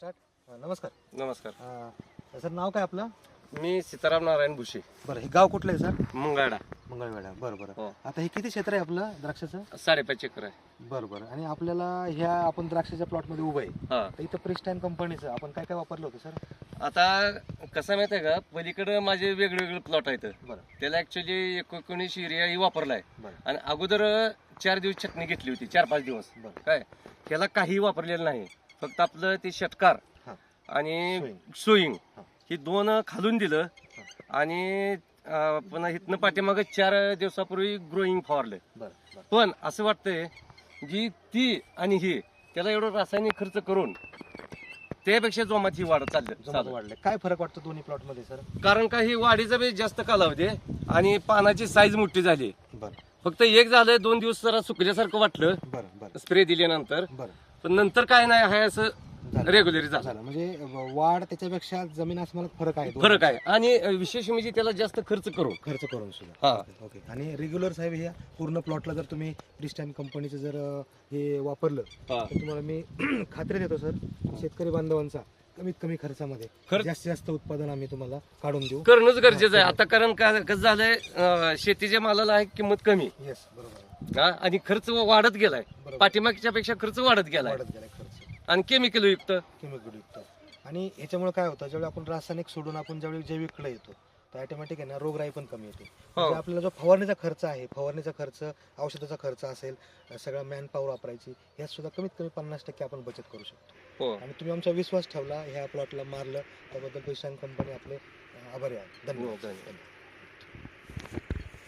Start नमस्कार. नमस्कार. अं, sir नाव काय आपलं? मी सीताराम नारायण भुशे बरं हे गाव कुठलं आहे सर? मंगळडा मंगळवेढा. बरं बरं. हो. आता हे किती क्षेत्र आहे आपलं द्राक्षाचं? साडेपाच चक्कर आहे. बरं बरं. आणि आपल्याला ह्या आपण द्राक्षाच्या प्लॉटमध्ये उभं आहे. हा. तर इथं प्रिस्टाईन कंपनीचं आपण काय काय वापरलं होतं सर? आता कसं माहीत आहे का? पलीकडं माझे वेगळे वेगळे प्लॉट आहेत. बरं. त्याला ऍक्च्युली एकोणीस युरिया ही वापरलाय बरं. आणि अगोदर चार दिवस चटणी घेतली होती चार पाच दिवस. बरं. काय? त्याला काही वापरलेलं नाही. फक्त आपलं ते षटकार. आणि. सोईंग हा. दोन खालून दिलं आणि पुन्हा इथनं पाठीमागं चार दिवसापूर्वी ग्रोईंग फवारलं पण असं वाटतंय जी ती आणि ही त्याला एवढं रासायनिक खर्च करून त्यापेक्षा जोमात ही वाढ चालली. वाढले. काय फरक वाटतो दोन्ही प्लॉटमध्ये सर कारण का ही वाढीचा बी जास्त कालावधी आहे आणि पानाची साईज मोठी झाली. फक्त एक झालं दोन दिवस जरा सुकल्यासारखं वाटलं. स्प्रे दिल्यानंतर. बरं. पण नंतर काय नाही आहे असं झालं. रेग्युलर झालं. झालं. म्हणजे वाढ त्याच्यापेक्षा जमीन आसमानात फरक आहे. फरक आहे. आणि विशेष म्हणजे त्याला जास्त खर्च करून. खर्च करून सुद्धा. हा. ओके. आणि रेग्युलर साहेब ह्या पूर्ण प्लॉटला जर तुम्ही डिस्टॅन कंपनीचं जर अं, हे वापरलं हा. तर तुम्हाला मी खात्री देतो सर. शेतकरी बांधवांचा कमीत कमी खर्चामध्ये खर्च- जास्तीत जास्त उत्पादन आम्ही तुम्हाला काढून देऊ. करणंच गरजेचं आहे. आता कारण काय कसं झालंय अं, शेतीच्या मालाला आहे किंमत कमी. येस बरोबर. हा? आणि खर्च वाढत गेलाय. बरोबर. पाठीमागच्या पेक्षा खर्च वाढत गेलाय. वाढत गेलाय खर्च. आणि केमिकल युक्त. केमिकल युक्त. आणि ह्याच्यामुळे काय होतं ज्यावेळी आपण रासायनिक सोडून आपण ज्यावेळी जैविककडे येतो तर ऑटोमॅटिक आहे ना रोगराई पण कमी येते. हो. म्हणजे आपल्याला जो फवारणीचा खर्च आहे फवारणीचा खर्च औषधाचा खर्च असेल सगळा मॅन पॉवर वापरायची यात सुद्धा कमीत कमी पन्नास टक्के आपण बचत करू शकतो. हो. आणि तुम्ही आमचा विश्वास ठेवला ह्या प्लॉटला मारलं त्याबद्दल पेशांग कंपनी आपले अं, आभारी आहे धन्यवाद. धन्यवाद.